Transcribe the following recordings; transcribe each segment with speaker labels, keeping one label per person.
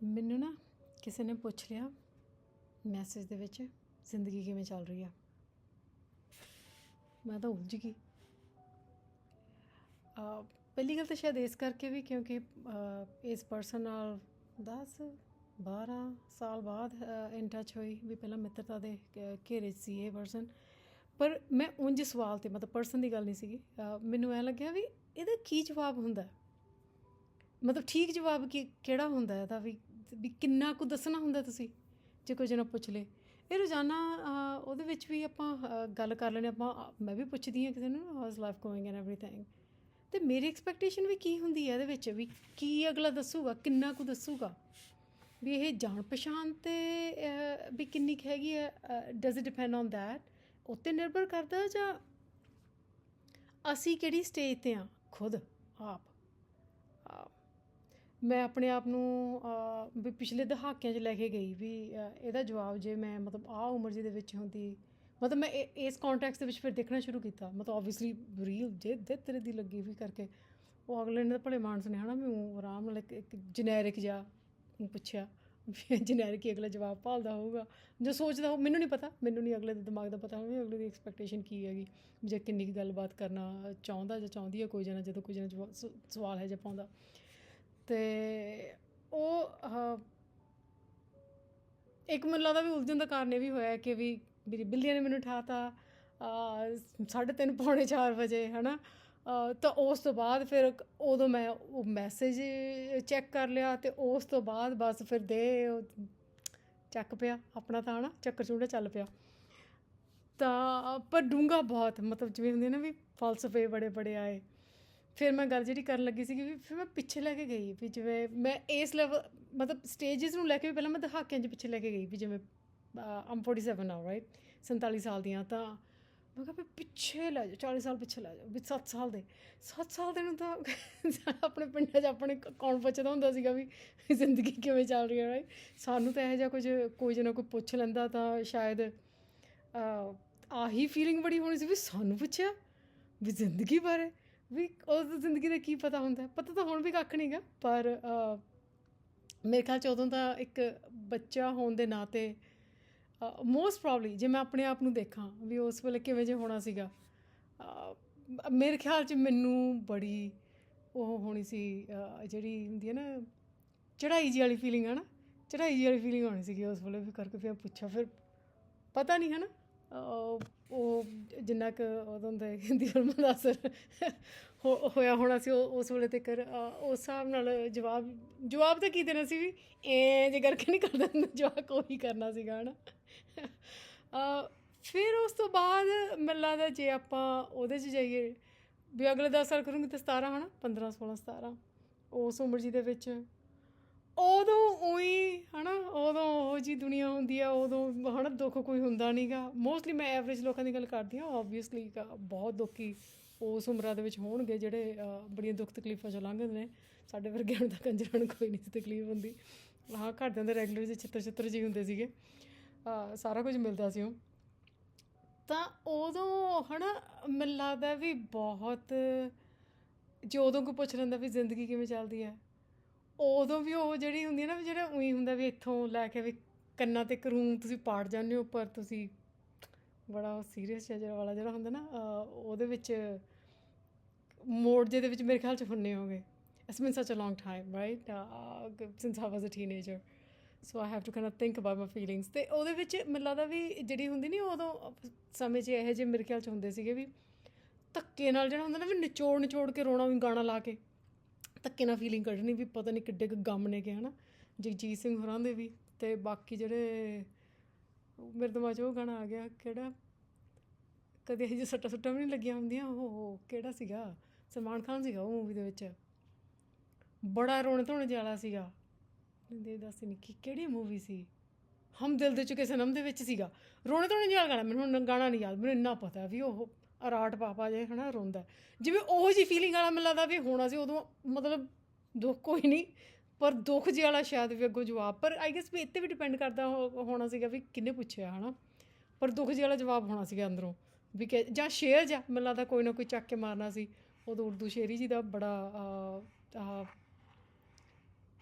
Speaker 1: ਮੈਨੂੰ ਨਾ ਕਿਸੇ ਨੇ ਪੁੱਛ ਲਿਆ ਮੈਸੇਜ ਦੇ ਵਿੱਚ, ਜ਼ਿੰਦਗੀ ਕਿਵੇਂ ਚੱਲ ਰਹੀ ਆ? ਮੈਂ ਤਾਂ ਉਲਝ ਗਈ। ਅਹ ਪਹਿਲੀ ਗੱਲ ਤਾਂ ਸ਼ਾਇਦ ਇਸ ਕਰਕੇ ਵੀ ਕਿਉਂਕਿ ਇਸ ਪਰਸਨ ਨਾਲ 10 12 ਸਾਲ ਬਾਅਦ ਇਨ ਟੱਚ ਹੋਈ ਵੀ ਪਹਿਲਾਂ ਮਿੱਤਰਤਾ ਦੇ ਘੇਰੇ 'ਚ ਸੀ ਇਹ ਪਰਸਨ ਪਰ ਮੈਂ ਉਂਝ ਸਵਾਲ ਤੇ, ਮਤਲਬ ਪਰਸਨ ਦੀ ਗੱਲ ਨਹੀਂ ਸੀਗੀ। ਮੈਨੂੰ ਐ ਲੱਗਿਆ ਵੀ ਇਹਦਾ ਕੀ ਜਵਾਬ ਹੁੰਦਾ? ਮਤਲਬ ਠੀਕ ਜਵਾਬ ਕੀ, ਕਿਹੜਾ ਹੁੰਦਾ ਹੈ ਇਹਦਾ ਵੀ? ਵੀ ਕਿੰਨਾ ਕੁ ਦੱਸਣਾ ਹੁੰਦਾ ਤੁਸੀਂ, ਜੇ ਕੋਈ ਜਣਾ ਪੁੱਛ ਲੇ। ਇਹ ਰੋਜ਼ਾਨਾ ਉਹਦੇ ਵਿੱਚ ਵੀ ਆਪਾਂ ਗੱਲ ਕਰ ਲੈਣੇ ਆਪਾਂ ਮੈਂ ਵੀ ਪੁੱਛਦੀ ਹਾਂ ਕਿਸੇ ਨੂੰ how's life going and everything ਤੇ ਮੇਰੀ ਐਕਸਪੈਕਟੇਸ਼ਨ ਵੀ ਕੀ ਹੁੰਦੀ ਹੈ ਇਹਦੇ ਵਿੱਚ? ਵੀ ਕੀ ਅਗਲਾ ਦੱਸੂਗਾ? ਕਿੰਨਾ ਕੁ ਦੱਸੂਗਾ? ਵੀ ਇਹ ਜਾਣ ਪਛਾਣ ਤੇ ਵੀ ਕਿੰਨੀ ਕੁ ਹੈਗੀ ਹੈ does it depend on that ਉੱਤੇ ਨਿਰਭਰ ਕਰਦਾ ਜਾਂ ਅਸੀਂ ਕਿਹੜੀ ਸਟੇਜ ਤੇ ਆ ਖੁਦ, ਆਪ। ਮੈਂ ਆਪਣੇ ਆਪ ਨੂੰ ਵੀ ਪਿਛਲੇ ਦਹਾਕਿਆਂ 'ਚ ਲੈ ਕੇ ਗਈ ਵੀ ਇਹਦਾ ਜਵਾਬ ਜੇ ਮੈਂ ਮਤਲਬ ਆ ਉਮਰ ਜੀ ਦੇ ਵਿੱਚ ਹੁੰਦੀ, ਮਤਲਬ ਮੈਂ ਇਹ- ਇਸ ਕੰਟੈਕਸਟ ਦੇ ਵਿੱਚ ਫਿਰ ਦੇਖਣਾ ਸ਼ੁਰੂ ਕੀਤਾ। ਮਤਲਬ ਆਬਵੀਅਸਲੀ ਰੀਲ ਜੇ ਦੇ ਤੇਰੇ ਦੀ ਲੱਗੀ ਵੀ ਕਰਕੇ, ਉਹ ਅਗਲੇ ਨੇ ਤਾਂ ਭਲੇ ਮਾਨਸ ਨੇ ਹਨਾ ਵੀ ਊਂ ਆਰਾਮ ਨਾਲ ਇੱਕ ਇੱਕ ਜਨੈਰਿਕ ਜਿਹਾ ਊਂ ਪੁੱਛਿਆ ਜਨੈਰਿਕ ਹੀ ਅਗਲਾ ਜਵਾਬ ਭਾਲਦਾ ਹੋਊਗਾ। ਜੋ ਸੋਚਦਾ ਹੋ ਮੈਨੂੰ ਨਹੀਂ ਪਤਾ, ਮੈਨੂੰ ਨਹੀਂ ਅਗਲੇ ਦੇ ਦਿਮਾਗ ਦਾ ਪਤਾ ਹੋਵੇ ਅਗਲੇ ਦੀ ਐਕਸਪੈਕਟੇਸ਼ਨ ਕੀ ਹੈਗੀ। ਜੇ ਕਿੰਨੀ ਕੁ ਗੱਲਬਾਤ ਕਰਨਾ ਚਾਹੁੰਦਾ ਜਾਂ ਚਾਹੁੰਦੀ ਹੈ ਕੋਈ ਜਣਾ, ਜਦੋਂ ਕੋਈ ਜਣਾ ਸਵਾਲ ਹੈ ਜਾਂ ਪਾਉਂਦਾ। ਤੇ ਉਹ ਇੱਕ ਮੈਨੂੰ ਲੱਗਦਾ ਵੀ ਉਲਝਣ ਦਾ ਕਾਰਨ ਇਹ ਵੀ ਹੋਇਆ ਕਿ ਵੀ ਮੇਰੀ ਬਿੱਲੀਆਂ ਨੇ ਮੈਨੂੰ ਉਠਾਤਾ ਅਹ, ਸਾਢੇ ਤਿੰਨ ਪੌਣੇ 4 ਵਜੇ ਹਨਾ? ਅਹ, ਤਾਂ ਉਸ ਤੋਂ ਬਾਅਦ ਫਿਰ ਉਦੋਂ ਮੈਂ ਉਹ ਮੈਸੇਜ ਚੈੱਕ ਕਰ ਲਿਆ ਤੇ ਉਸ ਤੋਂ ਬਾਅਦ ਬਸ ਫਿਰ ਦੇ ਉਹ ਚੱਕ ਪਿਆ ਆਪਣਾ ਤਾਂ ਹਨਾ? ਚੱਕਰ ਚੁੰਡਾ ਚੱਲ ਪਿਆ। ਤਾਂ ਪਰ ਡੂੰਘਾ ਬਹੁਤ ਮਤਲਬ ਜਿਵੇਂ ਹੁੰਦੇ ਨਾ ਵੀ ਫਲਸਫੇ ਬੜੇ ਬੜੇ ਆਏ। ਫਿਰ ਮੈਂ ਗੱਲ ਜਿਹੜੀ ਕਰਨ ਲੱਗੀ ਸੀਗੀ ਵੀ ਫਿਰ ਮੈਂ ਪਿੱਛੇ ਲੈ ਕੇ ਗਈ ਵੀ ਜਿਵੇਂ ਮੈਂ ਇਸ ਲੈਵਲ ਮਤਲਬ ਸਟੇजेस ਨੂੰ ਲੈ ਕੇ ਵੀ ਪਹਿਲਾਂ ਮੈਂ ਦਹਾਕਿਆਂ 'ਚ ਪਿੱਛੇ ਲੈ ਕੇ ਗਈ ਵੀ ਜਿਵੇਂ ਆਮ 47 ਨਾਓ ਰਾਈਟ 47 ਸਾਲ ਦੀਆਂ ਤਾਂ ਮੈਂ ਕਿਹਾ ਵੀ ਪਿੱਛੇ ਲੈ ਜਾਓ 40 ਸਾਲ ਪਿੱਛੇ ਲੈ ਜਾਓ, ਵੀ 7 ਸਾਲ ਦੇ। 7 ਸਾਲ ਦੇ ਨੂੰ ਤਾਂ ਆਪਣੇ ਪਿੰਡਾਂ 'ਚ ਆਪਣੇ ਕੌਣ ਪੁੱਛਦਾ ਹੁੰਦਾ ਸੀਗਾ ਵੀ ਜ਼ਿੰਦਗੀ ਕਿਵੇਂ ਚੱਲ ਰਹੀ ਹੈ ਰਾਈਟ ਸਾਨੂੰ ਤਾਂ ਇਹੋ ਜਿਹਾ ਕੁਝ, ਕੋਈ ਜਣਾ ਕੋਈ ਪੁੱਛ ਲੈਂਦਾ ਤਾਂ ਸ਼ਾਇਦ ਆਹੀ ਫੀਲਿੰਗ ਬੜੀ ਹੋਣੀ ਸੀ ਵੀ ਸਾਨੂੰ ਪੁੱਛਿਆ ਵੀ ਜ਼ਿੰਦਗੀ ਬਾਰੇ। ਵੀ ਉਸ ਜ਼ਿੰਦਗੀ ਦਾ ਕੀ ਪਤਾ ਹੁੰਦਾ ਪਤਾ ਤਾਂ ਹੁਣ ਵੀ ਕੱਖ ਨਹੀਂਗਾ ਪਰ ਮੇਰੇ ਖਿਆਲ ਚ ਉਦੋਂ ਦਾ ਇੱਕ ਬੱਚਾ ਹੋਣ ਦੇ ਨਾਤੇ ਮੋਸਟ ਪ੍ਰੋਬਬਲੀ ਜੇ ਮੈਂ ਆਪਣੇ ਆਪ ਨੂੰ ਦੇਖਾਂ ਵੀ ਉਸ ਵੇਲੇ ਕਿਵੇਂ ਜੇ ਹੋਣਾ ਸੀਗਾ ਮੇਰੇ ਖਿਆਲ ਚ ਮੈਨੂੰ ਬੜੀ ਉਹ ਹੋਣੀ ਸੀ ਜਿਹੜੀ ਹੁੰਦੀ ਹੈ ਨਾ ਚੜਾਈ ਜੀ ਵਾਲੀ ਫੀਲਿੰਗ ਹੈ ਨਾ ਚੜਾਈ ਜੀ ਵਾਲੀ ਫੀਲਿੰਗ ਹੋਣੀ ਸੀਗੀ ਉਸ ਵੇਲੇ, ਵੀ ਕਰਕੇ ਫਿਰ ਪੁੱਛਿਆ, ਫਿਰ ਪਤਾ ਨਹੀਂ ਹੈ ਨਾ ਉਹ ਜਿੰਨਾ ਕੁ ਉਦੋਂ ਦੇ ਹਿੰਦੀ ਫਿਲਮਾਂ ਦਾ ਅਸਰ ਹੋ- ਹੋਇਆ ਹੋਣਾ ਸੀ, ਉਹ- ਉਸ ਵੇਲੇ ਤੱਕ ਉਸ ਹਿਸਾਬ ਨਾਲ ਜਵਾਬ ਜਵਾਬ ਤਾਂ ਕੀ ਦੇਣਾ ਸੀ ਵੀ ਐ ਜੇ ਕਰਕੇ ਨਹੀਂ ਕਰਦਾ ਹੁੰਦਾ ਜਵਾਬ ਕੋਈ ਕਰਨਾ ਸੀਗਾ, ਹਨਾ। ਅਹ, ਫਿਰ ਉਸ ਤੋਂ ਬਾਅਦ ਮੈਨੂੰ ਲੱਗਦਾ ਜੇ ਆਪਾਂ ਉਹਦੇ 'ਚ ਜਾਈਏ, ਵੀ ਅਗਲੇ 10 ਸਾਲ ਕਰੂੰਗੀ ਤਾਂ 17 ਹਨਾ 15 16 17 ਉਸ ਉਮਰ ਜੀ ਦੇ ਵਿੱਚ। ਉਦੋਂ ਉਹੀ, ਹਨਾ, ਉਦੋਂ ਉਹ ਜੀ ਦੁਨੀਆ ਹੁੰਦੀ ਆ, ਉਦੋਂ ਹਨਾ ਦੁੱਖ ਕੋਈ ਹੁੰਦਾ ਨਹੀਂਗਾ ਮੋਸਟਲੀ ਮੈਂ ਐਵਰੇਜ ਲੋਕਾਂ ਦੀ ਗੱਲ ਕਰਦੀ ਹਾਂ ਆਬਵੀਅਸਲੀ ਬਹੁਤ ਦੁੱਖੀ ਉਸ ਉਮਰਾਂ ਦੇ ਵਿੱਚ ਹੋਣਗੇ ਜਿਹੜੇ ਬੜੀਆਂ ਦੁੱਖ ਤਕਲੀਫਾਂ ਚੋਂ ਲੰਘਦੇ ਨੇ। ਸਾਡੇ ਵਰਗਿਆਂ ਨੂੰ ਤਾਂ ਕੰਜਰਾਂ ਨੂੰ ਕੋਈ ਨਹੀਂ ਤਕਲੀਫ ਹੁੰਦੀ। ਹਾਂ ਘਰਦਿਆਂ ਦੇ ਰੈਗੂਲਰ ਜਿਹੇ ਛਿੱਤਰ ਛਿੱਤਰ ਜੀ ਹੁੰਦੇ ਸੀਗੇ। ਸਾਰਾ ਕੁਝ ਮਿਲਦਾ ਸੀ ਉਹ। ਤਾਂ ਉਦੋਂ, ਹਨਾ, ਮੈਨੂੰ ਲੱਗਦਾ ਵੀ ਬਹੁਤ, ਜੇ ਉਦੋਂ ਕੋਈ ਪੁੱਛ ਲੈਂਦਾ ਵੀ ਜ਼ਿੰਦਗੀ ਕਿਵੇਂ ਚੱਲਦੀ ਹੈ। ਉਦੋਂ ਵੀ ਉਹ ਜਿਹੜੀ ਹੁੰਦੀ ਹੈ ਨਾ, ਵੀ ਜਿਹੜਾ ਉਹੀ ਹੁੰਦਾ ਵੀ ਇੱਥੋਂ ਲੈ ਕੇ ਵੀ ਕੰਨਾਂ ਤੇ ਕਰੂੰ ਤੁਸੀਂ ਪਾੜ ਜਾਂਦੇ ਹੋ, ਪਰ ਤੁਸੀਂ ਬੜਾ ਉਹ ਸੀਰੀਅਸ ਜਿਹਾ ਜਿਹੜਾ ਵਾਲਾ ਜਿਹੜਾ ਹੁੰਦਾ ਨਾ ਉਹਦੇ ਵਿੱਚ ਮੋਡ ਜਿਹਦੇ ਵਿੱਚ ਮੇਰੇ ਖਿਆਲ ਚ ਹੁੰਨੇ ਹੋਗੇ it's been such a long time right since I was a teenager so I have to kind of think about my feelings ਤੇ ਉਹਦੇ ਵਿੱਚ ਮੈਨੂੰ ਲੱਗਦਾ ਵੀ ਜਿਹੜੀ ਹੁੰਦੀ ਨਹੀਂ ਉਦੋਂ ਸਮੇਂ 'ਚ ਇਹੋ ਜਿਹੇ ਮੇਰੇ ਖਿਆਲ ਚ ਹੁੰਦੇ ਸੀਗੇ ਵੀ ਧੱਕੇ ਨਾਲ ਜਿਹੜਾ ਹੁੰਦਾ ਨਾ, ਵੀ ਨਿਚੋੜ ਨਿਚੋੜ ਕੇ ਰੋਣਾ ਵੀ ਗਾਣਾ ਲਾ ਕੇ। ਧੱਕੇ ਨਾਲ ਫੀਲਿੰਗ ਕੱਢਣੀ ਵੀ ਪਤਾ ਨਹੀਂ ਕਿੱਡੇ ਕੁ ਗਮ ਨੇ ਕਿ ਹਨਾ। ਜਗਜੀਤ ਸਿੰਘ ਹੋਰਾਂ ਦੇ ਵੀ ਤੇ ਬਾਕੀ ਜਿਹੜੇ ਮੇਰੇ ਦਿਮਾਗ 'ਚ ਉਹ ਗਾਣਾ ਆ ਗਿਆ, ਕਿਹੜਾ? ਕਦੇ ਇਹ ਜਿਹੀ ਸੱਟਾਂ ਸੁੱਟਾਂ ਵੀ ਨਹੀਂ ਲੱਗੀਆਂ ਹੁੰਦੀਆਂ? ਉਹ ਉਹ ਕਿਹੜਾ ਸੀਗਾ? ਸਲਮਾਨ ਖਾਨ ਸੀਗਾ ਉਹ ਮੂਵੀ ਦੇ ਵਿੱਚ। ਬੜਾ ਰੋਣੇ ਧੋਣੇ ਜਿਹਾ ਵਾਲਾ ਸੀਗਾ। ਦੇ ਦੱਸ ਨਹੀਂ ਕਿ, ਕਿਹੜੀ ਮੂਵੀ ਸੀ? ਹਮ ਦਿਲ ਦੇ ਚੁਕੇ ਸਨਮ ਦੇ ਵਿੱਚ ਸੀਗਾ। ਰੋਣੇ ਧੋਣੇ ਜਿਹਾ ਗਾਣਾ, ਮੈਨੂੰ ਹੁਣ ਗਾਣਾ ਨਹੀਂ ਯਾਦ, ਮੈਨੂੰ ਇੰਨਾ ਪਤਾ ਵੀ ਉਹ ਅਰਾਟ ਪਾਪਾ ਜੇ ਹਨਾ ਰੋਂਦਾ ਜਿਵੇਂ ਉਹ ਜੀ ਫੀਲਿੰਗ ਵਾਲਾ ਮੈਨੂੰ ਲੱਗਦਾ ਵੀ ਹੋਣਾ ਸੀ ਉਦੋਂ ਮਤਲਬ ਦੁੱਖ ਕੋਈ ਨਹੀਂ, ਪਰ ਦੁੱਖ ਜਿਹਾ ਵਾਲਾ ਸ਼ਾਇਦ ਵੀ ਅੱਗੋਂ ਜਵਾਬ, ਪਰ ਆਈ ਗੈਸ ਵੀ ਇੱਥੇ ਵੀ ਡਿਪੈਂਡ ਕਰਦਾ ਹੋ- ਹੋਣਾ ਸੀਗਾ ਵੀ ਕਿੰਨੇ ਪੁੱਛਿਆ ਹਨਾ। ਪਰ ਦੁੱਖ ਜਿਹਾ ਵਾਲਾ ਜਵਾਬ ਹੋਣਾ ਸੀਗਾ ਅੰਦਰੋਂ, ਵੀ ਕਿ ਜਾਂ ਸ਼ੇਰ ਜਾਂ ਮੈਨੂੰ ਲੱਗਦਾ ਕੋਈ ਨਾ ਕੋਈ ਚੱਕ ਕੇ ਮਾਰਨਾ ਸੀ। ਉਦੋਂ ਉਰਦੂ ਸ਼ੇਰੀ ਜੀ ਦਾ ਬੜਾ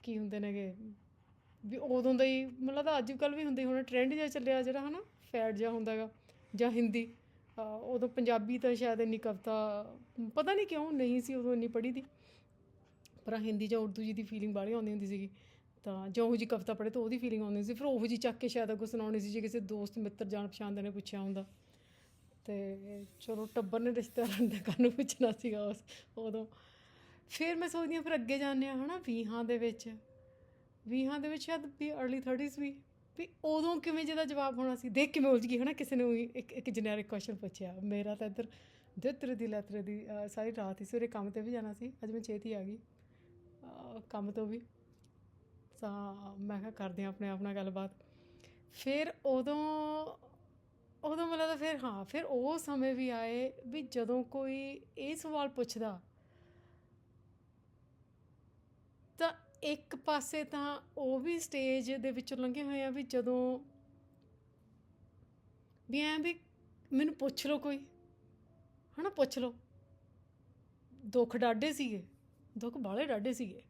Speaker 1: ਕੀ ਹੁੰਦੇ ਨੇਗੇ, ਵੀ ਉਦੋਂ ਦਾ ਹੀ, ਮੈਨੂੰ ਲੱਗਦਾ ਅੱਜ ਕੱਲ੍ਹ ਵੀ ਹੁੰਦੇ ਹੁਣ ਟ੍ਰੈਂਡ ਜਿਹਾ ਚੱਲਿਆ ਜਿਹੜਾ ਹਨਾ ਫੈਡ ਜਿਹਾ ਹੁੰਦਾ ਗਾ ਜਾਂ ਹਿੰਦੀ। ਉਦੋਂ ਪੰਜਾਬੀ ਤਾਂ ਸ਼ਾਇਦ ਇੰਨੀ ਕਵਿਤਾ, ਪਤਾ ਨਹੀਂ ਕਿਉਂ ਨਹੀਂ ਸੀ ਉਦੋਂ ਇੰਨੀ ਪੜ੍ਹੀ ਦੀ। ਪਰ ਹਿੰਦੀ ਜਾਂ ਉਰਦੂ ਜੀ ਦੀ ਫੀਲਿੰਗ ਬਾਹਲੀ ਆਉਂਦੀ ਹੁੰਦੀ ਸੀਗੀ। ਤਾਂ ਜੋ ਉਹ ਜੀ ਕਵਿਤਾ ਪੜ੍ਹੇ ਤਾਂ ਉਹਦੀ ਫੀਲਿੰਗ ਆਉਂਦੀ ਸੀ। ਫਿਰ ਉਹੋ ਜੀ ਚੱਕ ਕੇ ਸ਼ਾਇਦ ਅੱਗੋਂ ਸੁਣਾਉਣੀ ਸੀ ਜੇ ਕਿਸੇ ਦੋਸਤ, ਮਿੱਤਰ, ਜਾਣ ਪਛਾਣ ਦੇ ਨੇ ਪੁੱਛਿਆ ਹੁੰਦਾ। ਤੇ ਚਲੋ ਟੱਬਰ ਨੇ ਰਿਸ਼ਤੇਦਾਰਾਂ ਦਾ ਕਾਹਨੂੰ ਪੁੱਛਣਾ ਸੀਗਾ ਉਸ, ਉਦੋਂ। ਫਿਰ ਮੈਂ ਸੋਚਦੀ ਹਾਂ, ਫਿਰ ਅੱਗੇ ਜਾਂਦੇ ਆ ਹਨਾ, ਵੀਹਾਂ ਦੇ ਵਿੱਚ। ਵੀਹਾਂ ਦੇ ਵਿੱਚ ਸ਼ਾਇਦ ਵੀ अर्ਲੀ 30s ਵੀ। ਵੀ ਉਦੋਂ ਕਿਵੇਂ ਜਿਹਦਾ ਜਵਾਬ ਹੋਣਾ ਸੀ? ਦੇਖ ਕਿਵੇਂ ਉਲਝ ਗਈ, ਹਨਾ? ਕਿਸੇ ਨੇ ਉਹੀ ਇੱਕ ਇੱਕ ਜਨਰਿਕ ਕੁਐਸਚਨ ਪੁੱਛਿਆ। ਮੇਰਾ ਤਾਂ ਇੱਧਰ ਦਿੱਤਰ ਦੀ ਲੈਤਰ ਦੀ ਸਾਰੀ ਰਾਤ ਹੀ ਸਵੇਰੇ ਕੰਮ ਤੇ ਵੀ ਜਾਣਾ ਸੀ। ਅੱਜ ਮੈਂ ਛੇਤੀ ਆ ਗਈ। ਕੰਮ ਤੋਂ ਵੀ। ਤਾਂ ਮੈਂ ਕਿਹਾ ਕਰਦੇ ਹਾਂ ਆਪਣੇ ਆਪ ਨਾਲ ਗੱਲਬਾਤ। ਫਿਰ ਉਦੋਂ ਉਦੋਂ ਮੈਨੂੰ ਤਾਂ ਫਿਰ ਹਾਂ, ਫਿਰ ਉਹ ਸਮੇਂ ਵੀ ਆਏ ਵੀ ਜਦੋਂ ਕੋਈ ਇਹ ਸਵਾਲ ਪੁੱਛਦਾ ਤਾਂ ਇੱਕ ਪਾਸੇ ਤਾਂ ਉਹ ਵੀ ਸਟੇਜ ਦੇ ਵਿੱਚੋਂ ਲੰਘੇ ਹੋਏ ਆ ਵੀ ਜਦੋਂ ਵੀ ਐਂ ਵੀ ਮੈਨੂੰ ਪੁੱਛ ਲਓ ਕੋਈ, ਹਨਾ ਪੁੱਛ ਲਓ। ਦੁੱਖ ਡਾਢੇ ਸੀਗੇ, ਦੁੱਖ ਬਾਲੇ ਡਾਢੇ ਸੀਗੇ।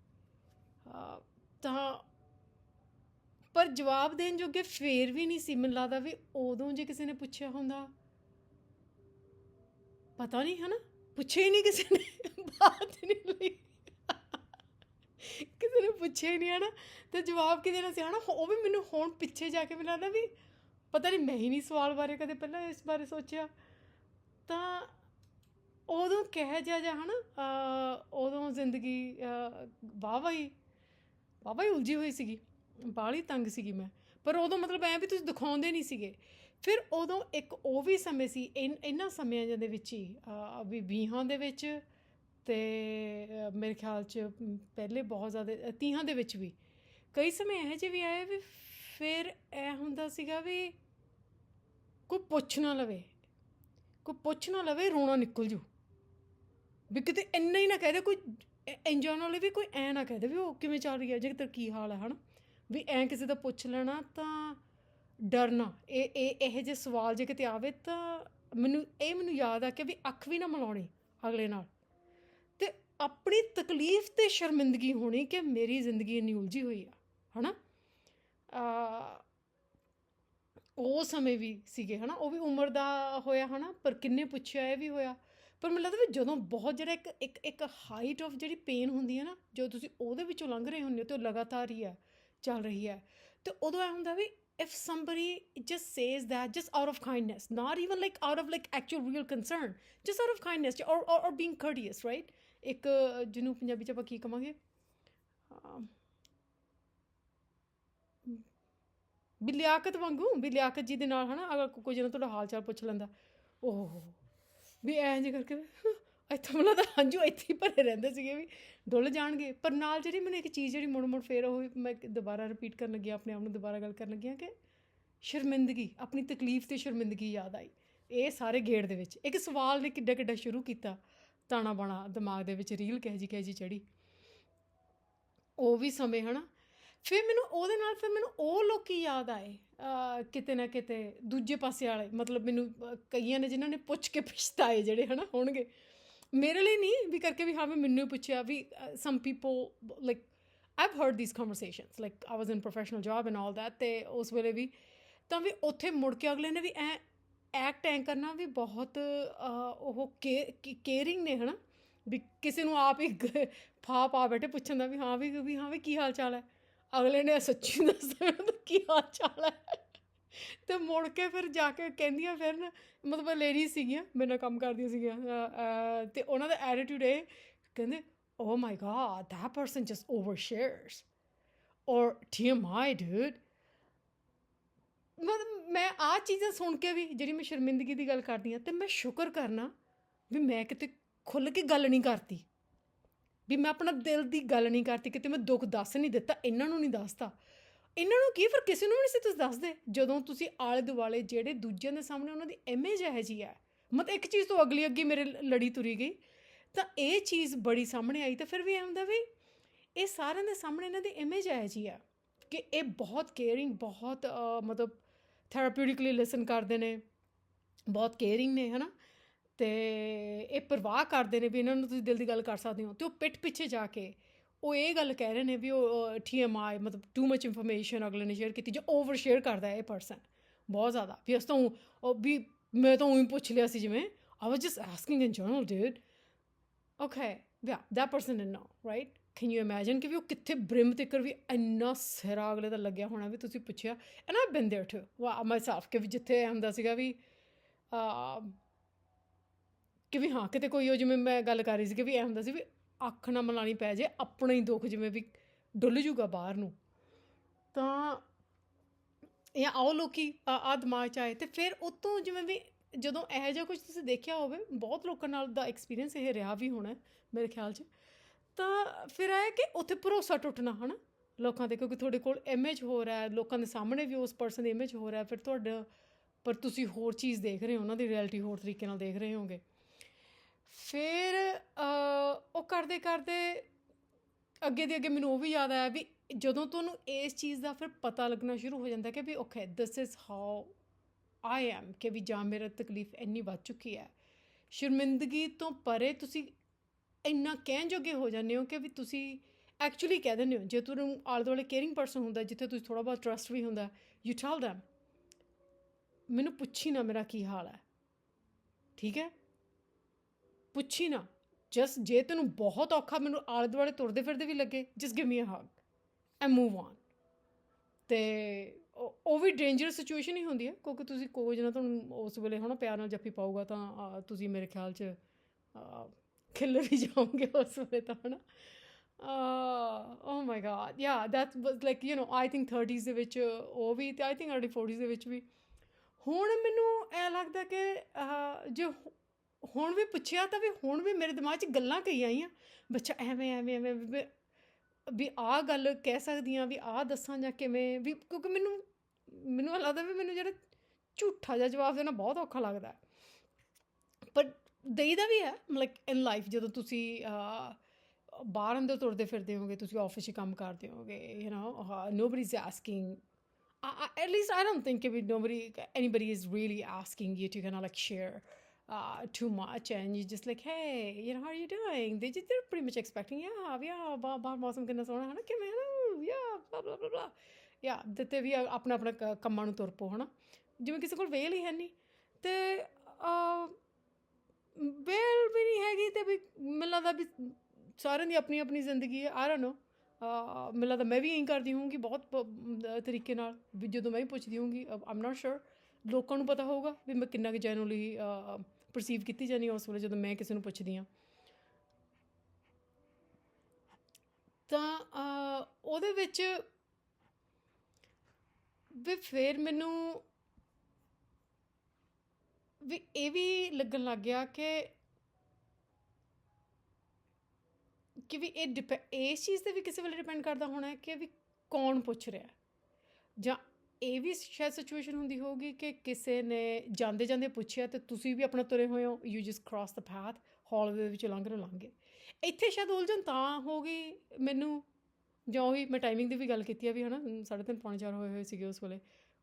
Speaker 1: ਤਾਂ ਪਰ ਜਵਾਬ ਦੇਣ ਜੋਗੇ ਫੇਰ ਵੀ ਨਹੀਂ ਸੀ, ਮੈਨੂੰ ਲੱਗਦਾ ਵੀ ਉਦੋਂ ਜੇ ਕਿਸੇ ਨੇ ਪੁੱਛਿਆ ਹੁੰਦਾ, ਪਤਾ ਨਹੀਂ ਹਨਾ, ਪੁੱਛਿਆ ਹੀ ਨਹੀਂ ਕਿਸੇ ਨੇ, ਬਾਤ ਹੀ ਨਹੀਂ ਲਈ। ਕਿਸੇ ਨੇ ਪੁੱਛਿਆ ਹੀ ਨਹੀਂ ਹਨਾ। ਤੇ ਜਵਾਬ ਕੀ ਦੇਣਾ ਸੀ? ਹਨਾ, ਉਹ ਵੀ ਮੈਨੂੰ ਹੁਣ ਪਿੱਛੇ ਜਾ ਕੇ ਮੈਨੂੰ ਲੱਗਦਾ ਵੀ ਪਤਾ ਨਹੀਂ ਮੈਂ ਹੀ ਨਹੀਂ ਸਵਾਲ ਬਾਰੇ ਕਦੇ ਪਹਿਲਾਂ ਇਸ ਬਾਰੇ ਸੋਚਿਆ। ਤਾਂ ਉਦੋਂ ਕਹਿ ਜਾ ਜਾ ਹਨਾ, ਅਹ ਉਦੋਂ ਜ਼ਿੰਦਗੀ ਵਾਹ ਹੀ ਵਾਹ ਹੀ ਉਲਝੀ ਹੋਈ ਸੀਗੀ। ਬਾਹਲੀ ਤੰਗ ਸੀਗੀ ਮੈਂ। ਪਰ ਉਦੋਂ ਮਤਲਬ ਐ ਵੀ ਤੁਸੀਂ ਦਿਖਾਉਂਦੇ ਨਹੀਂ ਸੀਗੇ। ਫਿਰ ਉਦੋਂ ਇੱਕ ਉਹ ਵੀ ਸਮੇਂ ਸੀ, ਇਨ- ਇਹਨਾਂ ਸਮਿਆਂ ਦੇ ਵਿੱਚ ਹੀ ਵੀ ਵੀਹਾਂ ਦੇ ਵਿੱਚ ਤੇ ਮੇਰੇ ਖਿਆਲ 'ਚ ਪਹਿਲੇ ਬਹੁਤ ਜ਼ਿਆਦਾ ਤੀਹਾਂ ਦੇ ਵਿੱਚ ਵੀ। ਕਈ ਸਮੇਂ ਇਹੋ ਜਿਹੇ ਵੀ ਆਏ ਵੀ ਫਿਰ ਐ ਹੁੰਦਾ ਸੀਗਾ ਵੀ ਕੋਈ ਪੁੱਛ ਨਾ ਲਵੇ। ਕੋਈ ਪੁੱਛ ਨਾ ਲਵੇ, ਰੋਣਾ ਨਿਕਲ ਜੂ। ਵੀ ਕਿਤੇ ਇੰਨਾ ਹੀ ਨਾ ਕਹਿ ਦੇ, ਕੋਈ ਇੰਜੋਏ ਵਾਲੇ ਵੀ ਕੋਈ ਐ ਨਾ ਕਹਿ ਦੇ ਵੀ ਉਹ ਕਿਵੇਂ ਚੱਲ ਰਹੀ ਹੈ ਜੇ ਤੇਰਾ ਕੀ ਹਾਲ ਹੈ, ਹਨਾ? ਵੀ ਐ ਕਿਸੇ ਦਾ ਪੁੱਛ ਲੈਣਾ ਤਾਂ ਡਰਨਾ। ਇਹ ਇਹ, ਇਹੋ ਜਿਹੇ ਸਵਾਲ ਜੇ ਕਿਤੇ ਆਵੇ ਤਾਂ ਮੈਨੂੰ, ਇਹ ਮੈਨੂੰ ਯਾਦ ਆ ਕਿ ਵੀ ਅੱਖ ਵੀ ਨਾ ਮਿਲਾਉਣੀ ਅਗਲੇ ਨਾਲ। ਆਪਣੀ ਤਕਲੀਫ ਤੇ ਸ਼ਰਮਿੰਦਗੀ ਹੋਣੀ ਕਿ ਮੇਰੀ ਜ਼ਿੰਦਗੀ ਇੰਨੀ ਉਲਝੀ ਹੋਈ ਆ ਹਨਾ? ਆ ਉਹ ਸਮੇਂ ਵੀ ਸੀਗੇ ਹਨਾ? ਉਹ ਵੀ ਉਮਰ ਦਾ ਹੋਇਆ ਹਨਾ? ਪਰ ਕਿੰਨੇ ਪੁੱਛਿਆ ਇਹ ਵੀ ਹੋਇਆ। ਪਰ ਮੈਨੂੰ ਲੱਗਦਾ ਵੀ ਜਦੋਂ ਬਹੁਤ ਜਿਹੜਾ ਇੱਕ ਇੱਕ ਇੱਕ ਹਾਈਟ ਆਫ ਜਿਹੜੀ ਪੇਨ ਹੁੰਦੀ ਹੈ ਨਾ ਜਦੋਂ ਤੁਸੀਂ ਉਹਦੇ ਵਿੱਚੋਂ ਲੰਘ ਰਹੇ ਹੁੰਦੇ ਹੋ ਤੇ ਉਹ ਲਗਾਤਾਰ ਹੀ ਹੈ ਚੱਲ ਰਹੀ ਹੈ। ਤੇ ਉਦੋਂ ਇਹ ਹੁੰਦਾ ਵੀ if somebody just says that just out of kindness not even like out of like actual real concern just out of kindness or or, or being courteous right? ਇੱਕ ਜਿਹਨੂੰ ਪੰਜਾਬੀ ਚ ਆਪਾਂ ਕੀ ਕਵਾਂਗੇ? ਅਮ, ਵੀ ਲਿਆਕਤ ਵਾਂਗੂ ਵੀ ਲਿਆਕਤ ਜੀ ਦੇ ਨਾਲ ਹਨਾ ਅਗਰ ਕੋਈ ਜਣਾ ਤੁਹਾਡਾ ਹਾਲ ਚਾਲ ਪੁੱਛ ਲੈਂਦਾ ਓਹ ਵੀ ਐਂ ਜੇ ਕਰਕੇ ਇੱਥੋਂ ਮੈਨੂੰ ਤਾਂ ਹੰਝੂ ਇੱਥੇ ਹੀ ਭਰੇ ਰਹਿੰਦੇ ਸੀਗੇ ਵੀ ਡੁੱਲ ਜਾਣਗੇ। ਪਰ ਨਾਲ ਜਿਹੜੀ ਮੈਨੂੰ ਇੱਕ ਚੀਜ਼ ਜਿਹੜੀ ਮੁੜ ਮੁੜ ਫੇਰ ਉਹ ਮੈਂ ਦੁਬਾਰਾ ਰਿਪੀਟ ਕਰਨ ਲੱਗੀ ਆਪਣੇ ਆਪ ਨੂੰ ਦੁਬਾਰਾ ਗੱਲ ਕਰਨ ਲੱਗੀ ਹਾਂ ਕਿ ਸ਼ਰਮਿੰਦਗੀ ਆਪਣੀ ਤਕਲੀਫ ਤੇ ਸ਼ਰਮਿੰਦਗੀ ਯਾਦ ਆਈ। ਇਹ ਸਾਰੇ ਗੇੜ ਦੇ ਵਿੱਚ ਇੱਕ ਸਵਾਲ ਨੇ ਕਿੱਡਾ ਕਿੱਡਾ ਸ਼ੁਰੂ ਕੀਤਾ। ਤਾਣਾ ਬਾਣਾ ਦਿਮਾਗ ਦੇ ਵਿੱਚ ਰੀਲ ਕਹਿ ਜੀ ਕਹਿ ਜੀ ਚੜੀ। ਉਹ ਵੀ ਸਮੇਂ, ਹਨਾ? ਫਿਰ ਮੈਨੂੰ ਉਹਦੇ ਨਾਲ ਫਿਰ ਮੈਨੂੰ ਉਹ ਲੋਕੀ ਯਾਦ ਆਏ ਕਿਤੇ ਨਾ ਕਿਤੇ ਦੂਜੇ ਪਾਸੇ ਵਾਲੇ, ਮਤਲਬ ਮੈਨੂੰ ਕਈਆਂ ਨੇ ਜਿਨ੍ਹਾਂ ਨੇ ਪੁੱਛ ਕੇ ਪਛਤਾਏ ਜਿਹੜੇ, ਹਨਾ, ਹੋਣਗੇ। ਮੇਰੇ ਲਈ ਨਹੀਂ, ਵੀ ਕਰਕੇ ਵੀ ਹਾਂ, ਵੀ ਮੈਨੂੰ ਪੁੱਛਿਆ ਵੀ some people like I've heard these conversations like I was in professional job and all that ਤੇ ਉਸ ਵੇਲੇ ਵੀ ਤਾਂ ਵੀ ਉੱਥੇ ਮੁੜ ਕੇ ਅਗਲੇ ਨੇ ਵੀ ਐ ਐਕਟ ਐਂ ਕਰਨਾ ਵੀ ਬਹੁਤ ਉਹ ਕੇਅਰਿੰਗ ਨੇ ਹਨਾ? ਵੀ ਕਿਸੇ ਨੂੰ ਆਪ ਹੀ ਫਾ ਪਾ ਬੈਠੇ ਪੁੱਛਣ ਦਾ ਵੀ ਹਾਂ ਵੀ ਵੀ ਹਾਂ ਵੀ ਕੀ ਹਾਲ ਚਾਲ ਹੈ? ਅਗਲੇ ਨੇ ਸੱਚੀ ਦੱਸਣਾ ਤਾਂ ਕੀ ਹਾਲ ਚਾਲ ਹੈ? ਤੇ ਮੁੜ ਕੇ ਫਿਰ ਜਾ ਕੇ ਕਹਿੰਦੀਆਂ ਫਿਰ ਨਾ, ਮਤਲਬ ਲੇਡੀ ਸੀਗੀਆਂ ਮੇਰੇ ਨਾਲ ਕੰਮ ਕਰਦੀਆਂ ਸੀਗੀਆਂ ਅਹ, ਤੇ ਉਹਨਾਂ ਦਾ ਐਟੀਟਿਊਡ ਇਹ ਕਹਿੰਦੇ ਓ my God that person just overshares. Or TMI dude ਮਤਲਬ ਮੈਂ ਆ ਚੀਜ਼ਾਂ ਸੁਣ ਕੇ ਵੀ ਜਿਹੜੀ ਮੈਂ ਸ਼ਰਮਿੰਦਗੀ ਦੀ ਗੱਲ ਕਰਦੀ ਆ ਤੇ ਮੈਂ ਸ਼ੁਕਰ ਕਰਨਾ ਵੀ ਮੈਂ ਕਿਤੇ ਖੁੱਲ ਕੇ ਗੱਲ ਨਹੀਂ ਕਰਤੀ। ਵੀ ਮੈਂ ਆਪਣਾ ਦਿਲ ਦੀ ਗੱਲ ਨਹੀਂ ਕਰਤੀ, ਕਿਤੇ ਮੈਂ ਦੁੱਖ ਦੱਸ ਨਹੀਂ ਦਿੱਤਾ, ਇਹਨਾਂ ਨੂੰ ਨਹੀਂ ਦੱਸਤਾ। ਇਹਨਾਂ ਨੂੰ ਕੀ ਫਿਰ ਕਿਸੇ ਨੂੰ ਨਹੀਂ ਸੀ ਤੁਸੀਂ ਦੱਸਦੇ। ਜਦੋਂ ਤੁਸੀਂ ਆਲੇ ਦੁਆਲੇ ਜਿਹੜੇ ਦੂਜਿਆਂ ਦੇ ਸਾਹਮਣੇ ਉਹਨਾਂ ਦੀ ਇਮੇਜ ਇਹੋ ਜੀ ਹੈ, ਮਤਲਬ ਇੱਕ ਚੀਜ਼ ਤੋਂ ਅਗਲੀ ਅੱਗੇ ਮੇਰੇ ਲੜੀ ਤੁਰੀ ਗਈ, ਤਾਂ ਇਹ ਚੀਜ਼ ਬੜੀ ਸਾਹਮਣੇ ਆਈ ਤਾਂ ਫਿਰ ਵੀ ਐਂ ਹੁੰਦਾ ਵੀ ਇਹ ਸਾਰਿਆਂ ਦੇ ਸਾਹਮਣੇ ਇਹਨਾਂ ਦੀ ਇਮੇਜ ਇਹੋ ਜੀ ਆ ਕਿ ਇਹ ਬਹੁਤ ਕੇਅਰਿੰਗ ਬਹੁਤ ਮਤਲਬ ਥੈਰੇਪਿਊਟਿਕਲੀ ਲਿਸਨ ਕਰਦੇ ਨੇ, ਬਹੁਤ ਕੇਅਰਿੰਗ ਨੇ, ਹਨਾ? ਤੇ ਇਹ ਪਰਵਾਹ ਕਰਦੇ ਨੇ ਵੀ ਇਹਨਾਂ ਨੂੰ ਤੁਸੀਂ ਦਿਲ ਦੀ ਗੱਲ ਕਰ ਸਕਦੇ ਹੋ ਤੇ ਉਹ ਪਿੱਠ ਪਿੱਛੇ ਜਾ ਕੇ ਉਹ ਇਹ ਗੱਲ ਕਹਿ ਰਹੇ ਨੇ ਵੀ ਉਹ TMI ਮਤਲਬ ਟੂ ਮੱਚ ਇਨਫੋਰਮੇਸ਼ਨ ਅਗਲੇ ਨੇ ਸ਼ੇਅਰ ਕੀਤੀ ਜਾਂ ਓਵਰ ਸ਼ੇਅਰ ਕਰਦਾ ਹੈ ਇਹ ਪਰਸਨ ਬਹੁਤ ਜ਼ਿਆਦਾ। ਵੀ ਉਸ ਤੋਂ ਉਹ ਵੀ ਮੈਂ ਤਾਂ ਉਹੀ ਪੁੱਛ ਲਿਆ ਸੀ ਜਿਵੇਂ I was just asking in general dude okay yeah that person didn't know, right? Can you imagine? ਕਿ ਵੀ ਉਹ ਕਿੱਥੇ ਬ੍ਰਿਮ ਤੱਕਰ ਵੀ ਇੰਨਾ ਸਿਰਾ ਅਗਲੇ ਦਾ ਲੱਗਿਆ ਹੋਣਾ ਵੀ ਤੁਸੀਂ ਪੁੱਛਿਆ। And I've been there too. ਵਾ myself ਕਿ ਵੀ ਜਿੱਥੇ ਇਹ ਹੁੰਦਾ ਸੀਗਾ ਵੀ ਅਹ, ਕਿ ਵੀ ਹਾਂ ਕਿਤੇ ਕੋਈ ਉਹ ਜਿਵੇਂ ਮੈਂ ਗੱਲ ਕਰ ਰਹੀ ਸੀ ਕਿ ਵੀ ਇਹ ਹੁੰਦਾ ਸੀ ਵੀ ਅੱਖ ਨਾ ਮਲਾਣੀ ਪੈ ਜੇ ਆਪਣਾ ਹੀ ਦੁੱਖ ਜਿਵੇਂ ਵੀ ਡੁੱਲ ਜੂਗਾ ਬਾਹਰ ਨੂੰ। ਤਾਂ ਇਹ ਆਓ ਲੋਕੀ ਆ ਆ ਦਿਮਾਗ ਚ ਆਏ ਤੇ ਫਿਰ ਉਤੋਂ ਜਿਵੇਂ ਵੀ ਜਦੋਂ ਇਹੋ ਜਿਹਾ ਕੁਝ ਤੁਸੀਂ ਦੇਖਿਆ ਹੋਵੇ ਬਹੁਤ ਲੋਕਾਂ ਨਾਲ ਦਾ ਐਕਸਪੀਰੀਅੰਸ ਇਹ ਰਿਹਾ ਵੀ ਹੋਣਾ ਮੇਰੇ ਖਿਆਲ 'ਚ। ਤਾਂ ਫਿਰ ਇਹ ਕਿ ਉੱਥੇ ਭਰੋਸਾ ਟੁੱਟਣਾ ਹਨਾ? ਲੋਕਾਂ ਤੇ ਕਿਉਂਕਿ ਤੁਹਾਡੇ ਕੋਲ ਇਮੇਜ ਹੋ ਰਿਹਾ ਹੈ ਲੋਕਾਂ ਦੇ ਸਾਹਮਣੇ ਵੀ ਉਸ ਪਰਸਨ ਦੀ ਇਮੇਜ ਹੋ ਰਿਹਾ ਹੈ, ਫਿਰ ਤੁਹਾਡਾ ਪਰ ਤੁਸੀਂ ਹੋਰ ਚੀਜ਼ ਦੇਖ ਰਹੇ ਹੋ ਉਹਨਾਂ ਦੀ ਰਿਐਲਿਟੀ ਹੋਰ ਤਰੀਕੇ ਨਾਲ ਦੇਖ ਰਹੇ ਹੋਗੇ। ਫਿਰ ਉਹ ਕਰਦੇ ਕਰਦੇ ਅੱਗੇ ਦੇ ਅੱਗੇ ਮੈਨੂੰ ਉਹ ਵੀ ਯਾਦ ਆਇਆ ਵੀ ਜਦੋਂ ਤੁਹਾਨੂੰ ਇਸ ਚੀਜ਼ ਦਾ ਫਿਰ ਪਤਾ ਲੱਗਣਾ ਸ਼ੁਰੂ ਹੋ ਜਾਂਦਾ ਕਿ ਵੀ okay this is how I am ਕਿ ਵੀ ਜਾਂ ਮੇਰਾ ਤਕਲੀਫ ਇੰਨੀ ਵੱਧ ਚੁੱਕੀ ਹੈ। ਸ਼ਰਮਿੰਦਗੀ ਤੋਂ ਪਰੇ ਤੁਸੀਂ ਇੰਨਾ ਕਹਿਣ ਜੋਗੇ ਹੋ ਜਾਂਦੇ ਹੋ ਕਿ ਵੀ ਤੁਸੀਂ ਐਕਚੁਅਲੀ ਕਹਿ ਦਿੰਦੇ ਹੋ, ਜੇ ਤੁਹਾਨੂੰ ਆਲੇ ਦੁਆਲੇ ਕੇਅਰਿੰਗ ਪਰਸਨ ਹੁੰਦਾ, ਜਿੱਥੇ ਤੁਸੀਂ ਥੋੜਾ ਬਹੁਤ ਟਰਸਟ ਵੀ ਹੁੰਦਾ ਯੂ ਟੈਲ them, ਮੈਨੂੰ ਪੁੱਛੀ ਨਾ ਮੇਰਾ ਕੀ ਹਾਲ ਹੈ। ਠੀਕ ਹੈ? ਪੁੱਛੀ ਨਾ ਜਸ ਜੇ ਤੈਨੂੰ ਬਹੁਤ ਔਖਾ ਮੈਨੂੰ ਆਲੇ ਦੁਆਲੇ ਤੁਰਦੇ ਫਿਰਦੇ ਵੀ ਲੱਗੇ just give me a hug and move on ਤੇ ਉਹ ਵੀ ਡੇਂਜਰਸ ਸਿਚੁਏਸ਼ਨ ਹੀ ਹੁੰਦੀ ਹੈ, ਕਿਉਂਕਿ ਤੁਸੀਂ ਕੋਈ ਨਾ ਤੁਹਾਨੂੰ ਉਸ ਵੇਲੇ ਹਨਾ ਪਿਆਰ ਨਾਲ ਜੱਫੀ ਪਾਊਗਾ ਤਾਂ ਤੁਸੀਂ ਮੇਰੇ ਖਿਆਲ 'ਚ खिल भी ਉਸ ਵੇਲੇ ਤਾਂ है ना ਓ my God yeah that was like you know I think 30s ਦੇ ਵਿੱਚ ਉਹ ਵੀ ਤੇ ਆਈ ਥਿੰਕ ਅਰਲੀ 40s ਦੇ ਵਿੱਚ ਵੀ। ਹੁਣ ਮੈਨੂੰ ਐ ਲੱਗਦਾ ਕਿ ਜੇ ਹੁਣ ਵੀ ਪੁੱਛਿਆ ਤਾਂ ਵੀ ਹੁਣ ਵੀ ਮੇਰੇ ਦਿਮਾਗ 'ਚ ਗੱਲਾਂ ਕਈ ਆਈਆਂ। ਬੱਚਾ ਐਵੇਂ ਐਵੇਂ ਐਵੇਂ, ਵੀ ਆ ਗੱਲ ਕਹਿ ਸਕਦੀ ਸਕਦੀਆਂ, ਵੀ ਆ ਦੱਸਾਂ ਜਾਂ ਕਿਵੇਂ, ਵੀ ਕਿਉਂਕਿ ਮੈਨੂੰ ਮੈਨੂੰ ਲੱਗਦਾ ਵੀ ਮੈਨੂੰ ਜਿਹੜਾ ਝੂਠਾ ਜਿਹਾ ਜਵਾਬ ਦੇਣਾ ਬਹੁਤ ਔਖਾ ਲੱਗਦਾ। ਪਰ ਦੇਈਦਾ ਵੀ ਹੈ ਲਾਈਕ ਇਨ ਲਾਈਫ ਜਦੋਂ ਤੁਸੀਂ ਅਹ, ਬਾਹਰ ਅੰਦਰ ਤੁਰਦੇ ਫਿਰਦੇ ਹੋਗੇ ਤੁਸੀਂ ਆਫਿਸ 'ਚ ਕੰਮ ਕਰਦੇ ਹੋਗੇ you know nobody is asking I, I, at least I don't think if nobody anybody is really asking you to kind of like share uh, too much and you're just like hey you know how are you doing they just, they're pretty much expecting yeah yeah ਬਾ ਬਾਹਰ ਮੌਸਮ ਕਿੰਨਾ ਸੋਹਣਾ ਹੈ ਨਾ ਕਿਵੇਂ ਹੈ ਨਾ yeah blah blah blah blah yeah ਦਿੱਤੇ ਵੀ ਆ- ਆਪਣਾ ਆਪਣਾ ਕ- ਕੰਮਾਂ ਨੂੰ ਤੁਰ ਪੋ ਹਨਾ ਜਿਵੇਂ ਕਿਸੇ ਕੋਲ ਵੇਲ ਹੀ ਹੈ ਨਹੀਂ ਤੇ ਅਹ, ਵੇਲ ਵੀ ਨਹੀਂ ਹੈਗੀ ਤੇ ਵੀ ਮੈਨੂੰ ਲੱਗਦਾ ਵੀ ਸਾਰਿਆਂ ਦੀ ਆਪਣੀ ਆਪਣੀ ਜ਼ਿੰਦਗੀ ਹੈ ਆਈ ਡੋਨਟ ਨੋ ਮੈਨੂੰ ਲੱਗਦਾ ਮੈਂ ਵੀ ਇਹੀ ਕਰਦੀ ਹੋਊਂਗੀ ਬਹੁਤ ਤਰੀਕੇ ਨਾਲ। ਵੀ ਜਦੋਂ ਮੈਂ ਵੀ ਪੁੱਛਦੀ ਹੂੰਗੀ ਆਮ ਨਾਟ ਸ਼ੋਰ ਲੋਕਾਂ ਨੂੰ ਪਤਾ ਹੋਊਗਾ ਵੀ ਮੈਂ ਕਿੰਨਾ ਕੁ ਜੈਨੂਅਲੀ ਪਰਸੀਵ ਕੀਤੀ ਜਾਨੀ ਹਾਂ ਉਸ ਵੇਲੇ ਜਦੋਂ ਮੈਂ ਕਿਸੇ ਨੂੰ ਪੁੱਛਦੀ ਹਾਂ। ਤਾਂ ਉਹਦੇ ਵਿੱਚ ਵੀ ਫਿਰ ਮੈਨੂੰ ਵੀ ਇਹ ਵੀ ਲੱਗਣ ਲੱਗ ਗਿਆ ਕਿ ਕਿ ਵੀ ਇਹ ਡਿਪੈ ਇਸ ਚੀਜ਼ ਤੇ ਵੀ ਕਿਸੇ ਵੇਲੇ ਡਿਪੈਂਡ ਕਰਦਾ ਹੋਣਾ ਹੈ ਕਿ ਵੀ ਕੌਣ ਪੁੱਛ ਰਿਹਾ ਜਾਂ ਇਹ ਵੀ ਸ਼ਾਇਦ ਸਿਚੁਏਸ਼ਨ ਹੁੰਦੀ ਹੋਊਗੀ ਕਿ ਕਿਸੇ ਨੇ ਜਾਂਦੇ ਜਾਂਦੇ ਪੁੱਛਿਆ ਤੇ ਤੁਸੀਂ ਵੀ ਆਪਣਾ ਤੁਰੇ ਹੋਏ ਹੋ you just cross the path hall ਦੇ ਵਿੱਚ ਲੰਘ ਰਹੇ ਲੰਘ ਇੱਥੇ ਸ਼ਾਇਦ ਉਲਝਣ ਤਾਂ ਹੋ ਗਈ ਮੈਨੂੰ, ਜਾਂ ਉਹੀ ਮੈਂ ਟਾਈਮਿੰਗ ਦੀ ਵੀ ਗੱਲ ਕੀਤੀ ਆ ਵੀ ਹਨਾ, ਸਾਢੇ ਤਿੰਨ, ਪੌਣੇ ਚਾਰ ਹੋਏ ਹੋਏ ਸੀਗੇ ਉਸ ਵੇਲੇ,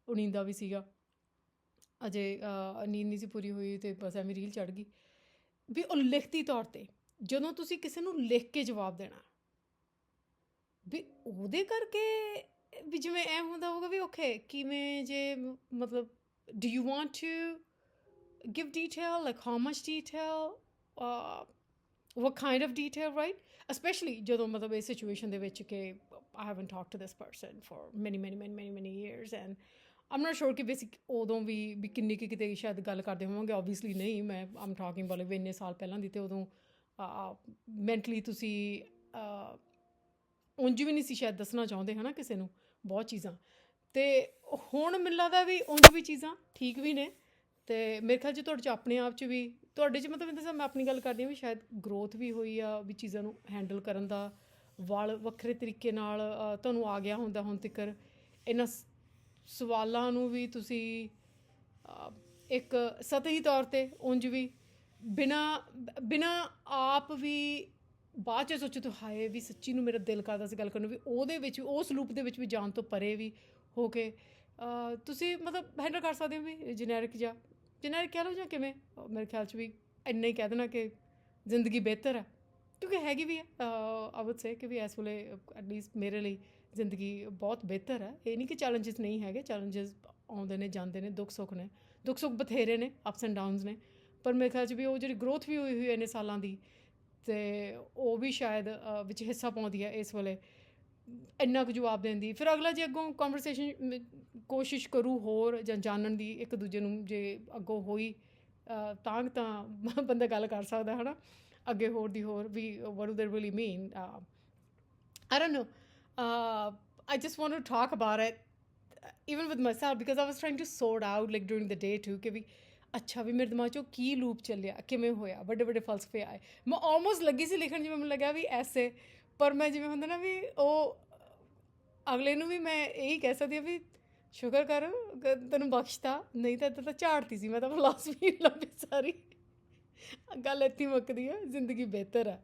Speaker 1: ਉਹ ਵੀ ਸੀਗਾ। ਅਜੇ ਨੀਂਦ ਨਹੀਂ ਸੀ ਪੂਰੀ ਹੋਈ ਤੇ ਬਸ ਐਵੇਂ ਰੀਲ ਚੜ ਗਈ। ਵੀ ਉਹ ਲਿਖਤੀ ਤੌਰ ਤੇ ਜਦੋਂ ਤੁਸੀਂ ਕਿਸੇ ਨੂੰ ਲਿਖ ਕੇ ਜਵਾਬ ਦੇਣਾ, ਵੀ ਉਹਦੇ ਕਰਕੇ, ਵੀ ਜਿਵੇਂ ਐ ਹੁੰਦਾ ਹੋਊਗਾ ਵੀ ਓਕੇ, ਕਿਵੇਂ ਜੇ ਮਤਲਬ do you want to give detail like how much detail what kind of detail, right? Especially ਜਦੋਂ ਮਤਲਬ ਇਸ ਸਿਚੁਏਸ਼ਨ ਦੇ ਵਿੱਚ ਕਿ I haven't talked to this person for many many many many many years and I'm not sure ਕਿ basic ਉਦੋਂ ਵੀ ਵੀ ਕਿੰਨੀ ਕੁ ਕਿਤੇ ਸ਼ਾਇਦ ਗੱਲ ਕਰਦੇ ਹੋਵਾਂਗੇ। Obviously ਨਹੀਂ, ਮੈਂ, I'm talking about ਵੀ ਇੰਨੇ ਸਾਲ ਪਹਿਲਾਂ ਦੀ ਤੇ ਉਦੋਂ ਮੈਂਟਲੀ ਤੁਸੀਂ ਉਂਝ ਵੀ ਨਹੀਂ ਸੀ ਸ਼ਾਇਦ ਦੱਸਣਾ ਚਾਹੁੰਦੇ ਹਨਾ ਕਿਸੇ ਨੂੰ ਬਹੁਤ ਚੀਜ਼ਾਂ। ਤੇ ਹੁਣ ਮੈਨੂੰ ਲੱਗਦਾ ਵੀ ਉਂਝ ਵੀ ਚੀਜ਼ਾਂ ਠੀਕ ਵੀ ਨੇ। ਤੇ ਮੇਰੇ ਖਿਆਲ 'ਚ ਤੁਹਾਡੇ 'ਚ ਆਪਣੇ ਆਪ 'ਚ ਵੀ, ਤੁਹਾਡੇ 'ਚ ਮਤਲਬ ਇਹਦਾ ਮੈਂ ਆਪਣੀ ਗੱਲ ਕਰਦੀ ਹਾਂ ਵੀ ਸ਼ਾਇਦ ਗਰੋਥ ਵੀ ਹੋਈ ਆ, ਵੀ ਚੀਜ਼ਾਂ ਨੂੰ ਹੈਂਡਲ ਕਰਨ ਦਾ ਵਾਲ ਵੱਖਰੇ ਤਰੀਕੇ ਨਾਲ ਤੁਹਾਨੂੰ ਆ ਗਿਆ ਹੁੰਦਾ ਹੁਣ ਤੱਕਰ। ਇਹਨਾਂ ਸ- ਸਵਾਲਾਂ ਨੂੰ ਵੀ ਤੁਸੀਂ ਇੱਕ ਸਤਹੀ ਤੌਰ ਤੇ ਉਂਝ ਵੀ ਬਿਨਾ ਬਿਨਾ ਆਪ ਵੀ ਬਾਅਦ ਚ ਸੋਚੋ ਤਾਂ ਹਾਏ ਵੀ ਸੱਚੀ ਨੂੰ ਮੇਰਾ ਦਿਲ ਕਰਦਾ ਸੀ ਗੱਲ ਕਰਨ ਨੂੰ ਵੀ ਉਹਦੇ ਵਿੱਚ, ਉਸ ਲੂਪ ਦੇ ਵਿੱਚ ਵੀ ਜਾਣ ਤੋਂ ਪਰੇ ਵੀ ਹੋ ਕੇ ਤੁਸੀਂ ਮਤਲਬ ਹੈਂਡਲ ਕਰ ਸਕਦੇ ਹੋ ਵੀ ਜਨੈਰਿਕ ਜਾਂ ਜਨੈਰਿਕ ਕਹਿ ਲਓ ਜਾਂ ਕਿਵੇਂ? ਮੇਰੇ ਖਿਆਲ ਚ ਵੀ ਇੰਨਾ ਹੀ ਕਹਿ ਦੇਣਾ ਕਿ ਜ਼ਿੰਦਗੀ ਬਿਹਤਰ ਹੈ। ਕਿਉਂਕਿ ਹੈਗੀ ਵੀ ਹੈ ਆਈ ਵੁੱਡ ਸੇ ਕਿ ਵੀ ਇਸ ਵੇਲੇ ਐਟਲੀਸਟ ਮੇਰੇ ਲਈ ਜ਼ਿੰਦਗੀ ਬਹੁਤ ਬਿਹਤਰ ਹੈ ਇਹ ਨਹੀਂ ਕਿ ਚੈਲੰਜਸ ਨਹੀਂ ਹੈਗੇ ਚੈਲੰਜਸ ਆਉਂਦੇ ਨੇ, ਜਾਂਦੇ ਨੇ, ਦੁੱਖ ਸੁੱਖ ਨੇ। ਦੁੱਖ ਸੁੱਖ ਬਥੇਰੇ ਨੇ ਅਪਸ ਐਂਡ ਡਾਊਨਸ ਨੇ। ਪਰ ਮੇਰੇ ਖਿਆਲ 'ਚ ਵੀ ਉਹ ਜਿਹੜੀ ਗਰੋਥ ਵੀ ਹੋਈ ਹੋਈ ਹੈ ਇੰਨੇ ਸਾਲਾਂ ਦੀ, ਤੇ ਉਹ ਵੀ ਸ਼ਾਇਦ ਵਿੱਚ ਹਿੱਸਾ ਪਾਉਂਦੀ ਹੈ ਇਸ ਵੇਲੇ, ਇੰਨਾ ਕੁ ਜਵਾਬ ਦੇਣ ਦੀ। ਫਿਰ ਅਗਲਾ ਜੇ ਅੱਗੋਂ ਕਨਵਰਸੇਸ਼ਨ ਕੋਸ਼ਿਸ਼ ਕਰੂ ਹੋਰ ਜਾਂ ਜਾਣਨ ਦੀ, ਇੱਕ ਦੂਜੇ ਨੂੰ ਜੇ ਅੱਗੋਂ ਹੋਈ ਤਾਂ ਤਾਂ ਬੰਦਾ ਗੱਲ ਕਰ ਸਕਦਾ ਹੈ ਨਾ ਅੱਗੇ ਹੋਰ ਦੀ ਹੋਰ ਵੀ what do they really mean? Uh, I don't know. Uh, I just want to talk about it uh, even with myself because I was trying to sort out like during ਕਿ ਵੀ ਅੱਛਾ ਵੀ ਮੇਰੇ ਦਿਮਾਗ 'ਚੋਂ ਕੀ ਲੂਪ ਚੱਲਿਆ ਕਿਵੇਂ ਹੋਇਆ ਵੱਡੇ ਵੱਡੇ ਫਲਸਫੇ ਆਏ ਮੈਂ ਆਲਮੋਸਟ ਲੱਗੀ ਸੀ ਲਿਖਣ ਜਿਵੇਂ ਮੈਨੂੰ ਲੱਗਾ ਵੀ ਐਸੇ ਪਰ ਮੈਂ ਜਿਵੇਂ ਹੁੰਦਾ ਨਾ ਵੀ ਉਹ ਅਗਲੇ ਨੂੰ ਵੀ ਮੈਂ ਇਹੀ ਕਹਿ ਸਕਦੀ ਹਾਂ ਵੀ ਸ਼ੁਕਰ ਕਰ ਕਿ ਤੈਨੂੰ ਬਖਸ਼ਤਾ ਨਹੀਂ ਤਾਂ ਇੱਦਾਂ ਤਾਂ ਝਾੜਤੀ ਸੀ ਮੈਂ ਤਾਂ ਫਿਲਾਸਫੀ ਲੱਭੀ ਸਾਰੀ ਗੱਲ ਇੱਥੇ ਮੁੱਕਦੀ ਆ ਜ਼ਿੰਦਗੀ ਬਿਹਤਰ ਆ।